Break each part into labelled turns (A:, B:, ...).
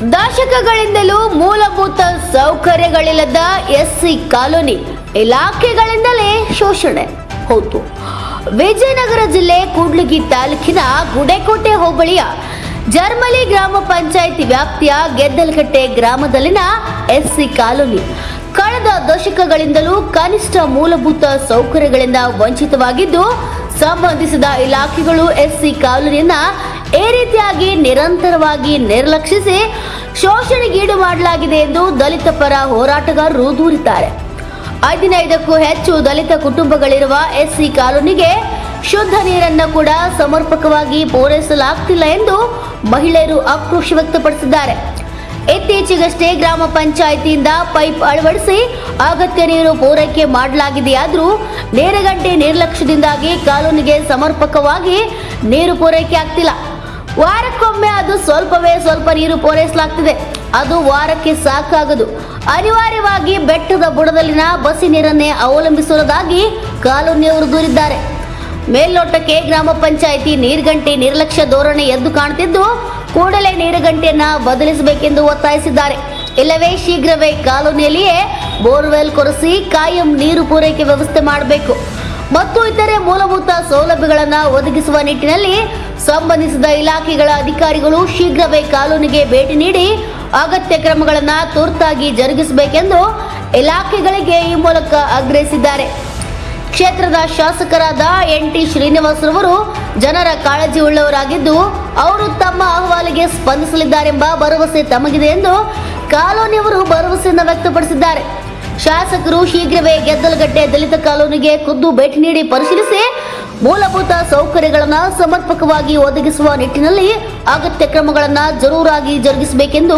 A: ದಶಕಗಳಿಂದಲೂ ಮೂಲಭೂತ ಸೌಕರ್ಯಗಳಿಲ್ಲದ SC colony ಇಲಾಖೆಗಳಿಂದಲೇ ಶೋಷಣೆ ಹೌದು ವಿಜಯನಗರ ಜಿಲ್ಲೆ ಕೂಡ್ಲಿಗಿ ತಾಲೂಕಿನ ಗುಡೆಕೋಟೆ ಹೋಬಳಿಯ ಜರ್ಮಲಿ ಗ್ರಾಮ ಪಂಚಾಯಿತಿ ವ್ಯಾಪ್ತಿಯ ಗೆದ್ದಲಕಟ್ಟೆ ಗ್ರಾಮದಲ್ಲಿನ ಎಸ್ಸಿ ಕಾಲೋನಿ. ಕಳೆದ ದಶಕಗಳಿಂದಲೂ ಕನಿಷ್ಠ ಮೂಲಭೂತ ಸೌಕರ್ಯಗಳಿಂದ ವಂಚಿತವಾಗಿದ್ದು, ಸಂಬಂಧಿಸಿದ ಇಲಾಖೆಗಳು ಎಸ್ಸಿ ಕಾಲೋನಿಯನ್ನ ಈ ರೀತಿಯಾಗಿ ನಿರಂತರವಾಗಿ ನಿರ್ಲಕ್ಷಿಸಿ ಶೋಷಣೆಗೀಡು ಮಾಡಲಾಗಿದೆ ಎಂದು ದಲಿತ ಪರ ಹೋರಾಟಗಾರರು ದೂರಿದ್ದಾರೆ. ಹದಿನೈದಕ್ಕೂ ಹೆಚ್ಚು ದಲಿತ ಕುಟುಂಬಗಳಿರುವ ಎಸ್ಸಿ ಕಾಲೋನಿಗೆ ಶುದ್ಧ ನೀರನ್ನು ಕೂಡ ಸಮರ್ಪಕವಾಗಿ ಪೂರೈಸಲಾಗ್ತಿಲ್ಲ ಎಂದು ಮಹಿಳೆಯರು ಆಕ್ರೋಶ ವ್ಯಕ್ತಪಡಿಸಿದ್ದಾರೆ. ಇತ್ತೀಚೆಗಷ್ಟೇ ಗ್ರಾಮ ಪಂಚಾಯಿತಿಯಿಂದ ಪೈಪ್ ಅಳವಡಿಸಿ ಅಗತ್ಯ ನೀರು ಪೂರೈಕೆ ಮಾಡಲಾಗಿದೆಯಾದರೂ ನೇರಗಂಟೆ ನಿರ್ಲಕ್ಷ್ಯದಿಂದಾಗಿ ಕಾಲೋನಿಗೆ ಸಮರ್ಪಕವಾಗಿ ನೀರು ಪೂರೈಕೆ ಆಗ್ತಿಲ್ಲ. ವಾರಕ್ಕೊಮ್ಮೆ ಅದು ಸ್ವಲ್ಪವೇ ಸ್ವಲ್ಪ ನೀರು ಪೂರೈಸಲಾಗ್ತಿದೆ. ಅದು ವಾರಕ್ಕೆ ಸಾಕಾಗದು. ಅನಿವಾರ್ಯವಾಗಿ ಬೆಟ್ಟದ ಬುಡದಲ್ಲಿನ ಬಸಿ ನೀರನ್ನೇ ಅವಲಂಬಿಸುವುದಾಗಿ ಕಾಲೋನಿಯವರು ದೂರಿದ್ದಾರೆ. ಮೇಲ್ನೋಟಕ್ಕೆ ಗ್ರಾಮ ಪಂಚಾಯಿತಿ ನೀರ್ಗಂಟೆ ನಿರ್ಲಕ್ಷ್ಯ ಧೋರಣೆ ಎದ್ದು ಕಾಣುತ್ತಿದ್ದು, ಕೂಡಲೇ ನೀರುಗಂಟೆಯನ್ನ ಬದಲಿಸಬೇಕೆಂದು ಒತ್ತಾಯಿಸಿದ್ದಾರೆ. ಇಲ್ಲವೇ ಶೀಘ್ರವೇ ಕಾಲೋನಿಯಲ್ಲಿಯೇ ಬೋರ್ವೆಲ್ ಕೊರೆಸಿ ಕಾಯಂ ನೀರು ಪೂರೈಕೆ ವ್ಯವಸ್ಥೆ ಮಾಡಬೇಕು. ಮತ್ತು ಇತರೆ ಮೂಲಭೂತ ಸೌಲಭ್ಯಗಳನ್ನು ಒದಗಿಸುವ ನಿಟ್ಟಿನಲ್ಲಿ ಸಂಬಂಧಿಸಿದ ಇಲಾಖೆಗಳ ಅಧಿಕಾರಿಗಳು ಶೀಘ್ರವೇ ಕಾಲೋನಿಗೆ ಭೇಟಿ ನೀಡಿ ಅಗತ್ಯ ಕ್ರಮಗಳನ್ನು ತುರ್ತಾಗಿ ಜರುಗಿಸಬೇಕೆಂದು ಇಲಾಖೆಗಳಿಗೆ ಈ ಮೂಲಕ ಆಗ್ರಹಿಸಿದ್ದಾರೆ. ಕ್ಷೇತ್ರದ ಶಾಸಕರಾದ ಎನ್ ಟಿ ಶ್ರೀನಿವಾಸರವರು ಜನರ ಕಾಳಜಿ ಉಳ್ಳವರಾಗಿದ್ದು, ಅವರು ತಮ್ಮ ಅಹವಾಲಿಗೆ ಸ್ಪಂದಿಸಲಿದ್ದಾರೆಂಬ ಭರವಸೆ ತಮಗಿದೆ ಎಂದು ಕಾಲೋನಿಯವರು ಭರವಸೆಯನ್ನು ವ್ಯಕ್ತಪಡಿಸಿದ್ದಾರೆ. ಶಾಸಕರು ಶೀಘ್ರವೇ ಗೆದ್ದಲಗಟ್ಟೆ ದಲಿತ ಕಾಲೋನಿಗೆ ಖುದ್ದು ಭೇಟಿ ನೀಡಿ ಪರಿಶೀಲಿಸಿ ಮೂಲಭೂತ ಸೌಕರ್ಯಗಳನ್ನು ಸಮರ್ಪಕವಾಗಿ ಒದಗಿಸುವ ನಿಟ್ಟಿನಲ್ಲಿ ಅಗತ್ಯ ಕ್ರಮಗಳನ್ನು ಜರೂರಾಗಿ ಜರುಗಿಸಬೇಕೆಂದು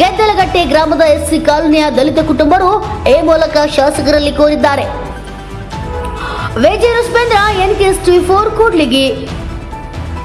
A: ಗೆದ್ದಲಗಟ್ಟೆ ಗ್ರಾಮದ ಎಸ್ಸಿ ಕಾಲೋನಿಯ ದಲಿತ ಕುಟುಂಬರು ಈ ಮೂಲಕ ಶಾಸಕರಲ್ಲಿ ಕೋರಿದ್ದಾರೆ. ವಿಜಯ ರುಸ್ಪೇಂದ್ರ ಎನ್ ಕೆ ಫೋರ್, ಕೂಡ್ಲಿಗಿ.